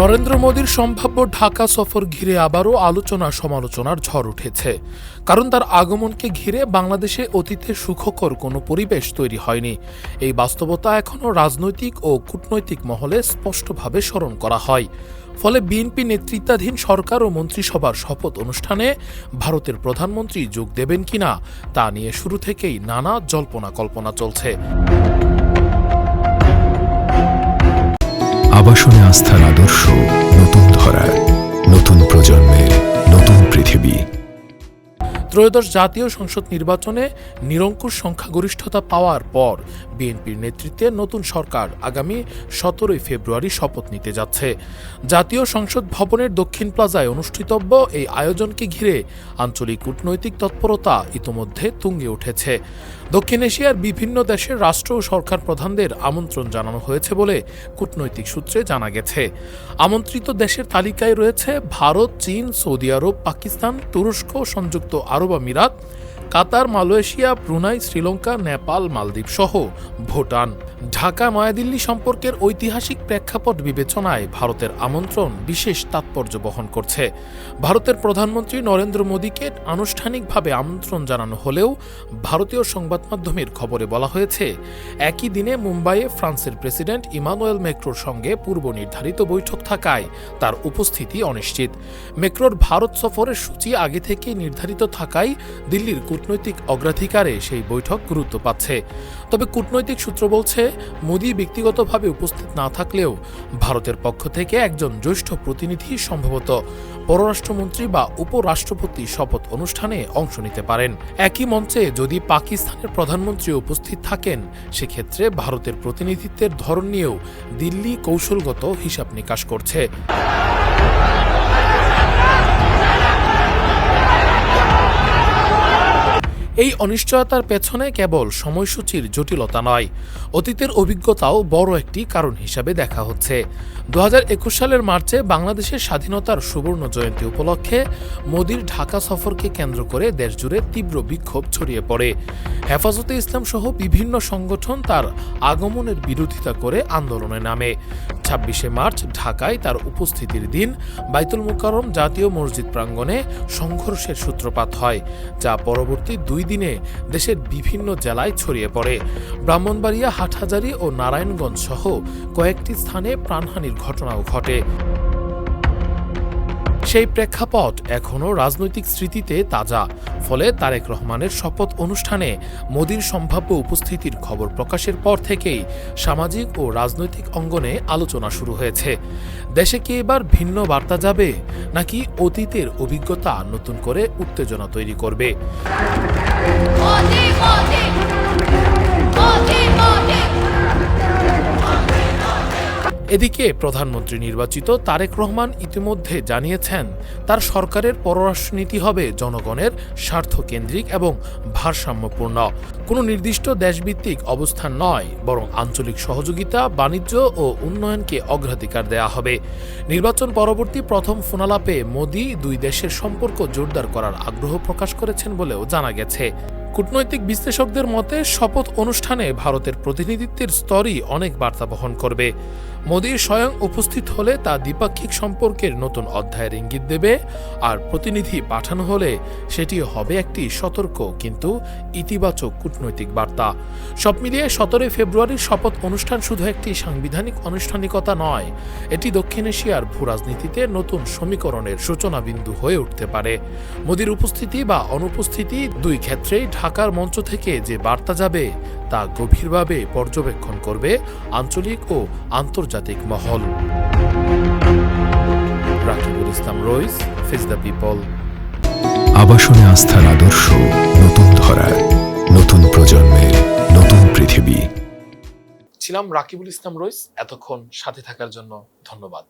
নরেন্দ্র মোদীর সম্ভাব্য ঢাকা সফর ঘিরে আবারও আলোচনা সমালোচনার ঝড় উঠেছে। কারণ তার আগমনকে ঘিরে বাংলাদেশে অতীতে সুখকর কোনো পরিবেশ তৈরি হয়নি। এই বাস্তবতা এখনও রাজনৈতিক ও কূটনৈতিক মহলে স্পষ্টভাবে স্মরণ করা হয়। ফলে বিএনপি নেতৃত্বাধীন সরকার ও মন্ত্রিসভার শপথ অনুষ্ঠানে ভারতের প্রধানমন্ত্রী যোগ দেবেন কিনা তা নিয়ে শুরু থেকেই নানা জল্পনা কল্পনা চলছে। আবাসনে আস্থার আদর্শ নতুন ধরা নতুন প্রজন্মের নতুন পৃথিবী। ত্রয়োদশ জাতীয় সংসদ নির্বাচনে নিরঙ্কুশ সংখ্যাগরিষ্ঠতা পাওয়ার পর বিএনপির নেতৃত্বে নতুন সরকার আগামী সতেরোই ফেব্রুয়ারি শপথ নিতে যাচ্ছে। জাতীয় সংসদ ভবনের দক্ষিণ প্লাজায় অনুষ্ঠিতব্য এই আয়োজনকে ঘিরে আঞ্চলিক কূটনৈতিক তৎপরতা ইতোমধ্যে তুঙ্গে উঠেছে। দক্ষিণ এশিয়ার বিভিন্ন দেশের রাষ্ট্র ও সরকার প্রধানদের আমন্ত্রণ জানানো হয়েছে বলে কূটনৈতিক সূত্রে জানা গেছে। আমন্ত্রিত দেশের তালিকায় রয়েছে ভারত, চীন, সৌদি আরব, পাকিস্তান, তুরস্ক, সংযুক্ত আরব అరబ్ అమీరాత్ Qatar, Malaysia, Brunei, Sri Lanka, Nepal, মালদ্বীপ সহ ভুটান। ঢাকা, নয়াদিল্লি সম্পর্কের ঐতিহাসিক প্রেক্ষাপট বিবেচনায় ভারতের আমন্ত্রণ বিশেষ তাৎপর্য বহন করছে। ভারতের প্রধানমন্ত্রী নরেন্দ্র মোদীকে আনুষ্ঠানিকভাবে আমন্ত্রণ জানানো হলেও ভারতীয় সংবাদ মাধ্যমের খবরে বলা হয়েছে, একই দিনে মুম্বাইয়ে ফ্রান্সের প্রেসিডেন্ট ইমানুয়েল মেক্রোর সঙ্গে পূর্ব নির্ধারিত বৈঠক থাকায় তার উপস্থিতি অনিশ্চিত। মেক্রোর ভারত সফরের সূচি আগে থেকে নির্ধারিত থাকায় দিল্লির কূটনৈতিক অগ্রাধিকারে সেই বৈঠক গুরুত্ব পাচ্ছে। তবে কূটনৈতিক সূত্র বলছে, মোদী ব্যক্তিগতভাবে উপস্থিত না থাকলেও ভারতের পক্ষ থেকে একজন জ্যেষ্ঠ প্রতিনিধি সম্ভবত পররাষ্ট্রমন্ত্রী বা উপরাষ্ট্রপতি শপথ অনুষ্ঠানে অংশ নিতে পারেন। একই মঞ্চে যদি পাকিস্তানের প্রধানমন্ত্রী উপস্থিত থাকেন, সেক্ষেত্রে ভারতের প্রতিনিধিত্বের ধরন নিয়েও দিল্লি কৌশলগত হিসাব নিকাশ করছে। এই অনিশ্চয়তার পেছনে কেবল সময়সূচির জটিলতা নয়, অতীতের অভিজ্ঞতাও বড় একটি কারণ হিসাবে দেখা হচ্ছে। দুহাজার একুশ সালের মার্চে বাংলাদেশের স্বাধীনতার সুবর্ণ জয়ন্তী উপলক্ষে মোদীর ঢাকা সফরকে কেন্দ্র করে দেশজুড়ে তীব্র বিক্ষোভ ছড়িয়ে পড়ে। হেফাজতে ইসলাম সহ বিভিন্ন সংগঠন তার আগমনের বিরোধিতা করে আন্দোলনে নামে। ছাব্বিশে মার্চ ঢাকায় তার উপস্থিতির দিন বাইতুল মুকারম জাতীয় মসজিদ প্রাঙ্গণে সংঘর্ষের সূত্রপাত হয়, যা পরবর্তী দুই দিনে দেশের বিভিন্ন জেলায় ছড়িয়ে পড়ে। ব্রাহ্মণবাড়িয়া, হাটহাজারি ও নারায়ণগঞ্জ সহ কয়েকটি স্থানে প্রাণহানির ঘটনাও ঘটে। সেই প্রেক্ষাপট এখনও রাজনৈতিক স্মৃতিতে তাজা। ফলে তারেক রহমানের শপথ অনুষ্ঠানে মোদীর সম্ভাব্য উপস্থিতির খবর প্রকাশের পর থেকেই সামাজিক ও রাজনৈতিক অঙ্গনে আলোচনা শুরু হয়েছে। দেশে কি এবার ভিন্ন বার্তা যাবে, নাকি অতীতের অভিজ্ঞতা নতুন করে উত্তেজনা তৈরি করবে? মোদি মোদি মোদি এদিকে প্রধানমন্ত্রী নির্বাচিত তারেক রহমান ইতিমধ্যে জানিয়েছেন, তার সরকারের পররাষ্ট্রনীতি হবে জনগণের স্বার্থকেন্দ্রিক এবং ভারসাম্যপূর্ণ। কোনো নির্দিষ্ট দেশভিত্তিক অবস্থান নয়, বরং আঞ্চলিক সহযোগিতা, বাণিজ্য ও উন্নয়নকে অগ্রাধিকার দেয়া হবে। নির্বাচন পরবর্তী প্রথম ফোনালাপে মোদি দুই দেশের সম্পর্ক জোরদার করার আগ্রহ প্রকাশ করেছেন বলেও জানা গেছে। কূটনৈতিক বিশ্লেষকদের মতে, শপথ অনুষ্ঠানে ভারতের প্রতিনিধিত্বের স্তরই অনেক বার্তা বহন করবে। মোদীর স্বয়ং উপস্থিত হলে তা দ্বিপাক্ষিক সম্পর্কের নতুন অধ্যায়ের ইঙ্গিত দেবে। আর প্রতিনিধি পাঠানো হলে সেটি হবে একটি সতর্ক কিন্তু ইতিবাচক কূটনৈতিক বার্তা। সব মিলিয়ে সতেরোই ফেব্রুয়ারির শপথ অনুষ্ঠান শুধু একটি সাংবিধানিক আনুষ্ঠানিকতা নয়, এটি দক্ষিণ এশিয়ার ভূরাজনীতিতে নতুন সমীকরণের সূচনা বিন্দু হয়ে উঠতে পারে। মোদীর উপস্থিতি বা অনুপস্থিতি দুই ক্ষেত্রেই ঢাকার মঞ্চ থেকে যে বার্তা যাবে তা গভীরভাবে পর্যবেক্ষণ করবে আঞ্চলিক ও আন্তর্জাতিক মহল। রাকিবুল ইসলাম রইস ফেস দ্য পিপল। আবাসনে আস্থার আদর্শ নতুন ধরার নতুন প্রজন্মের নতুন পৃথিবী। ছিলাম রাকিবুল ইসলাম রইস এতক্ষণ সাথে থাকার জন্য ধন্যবাদ।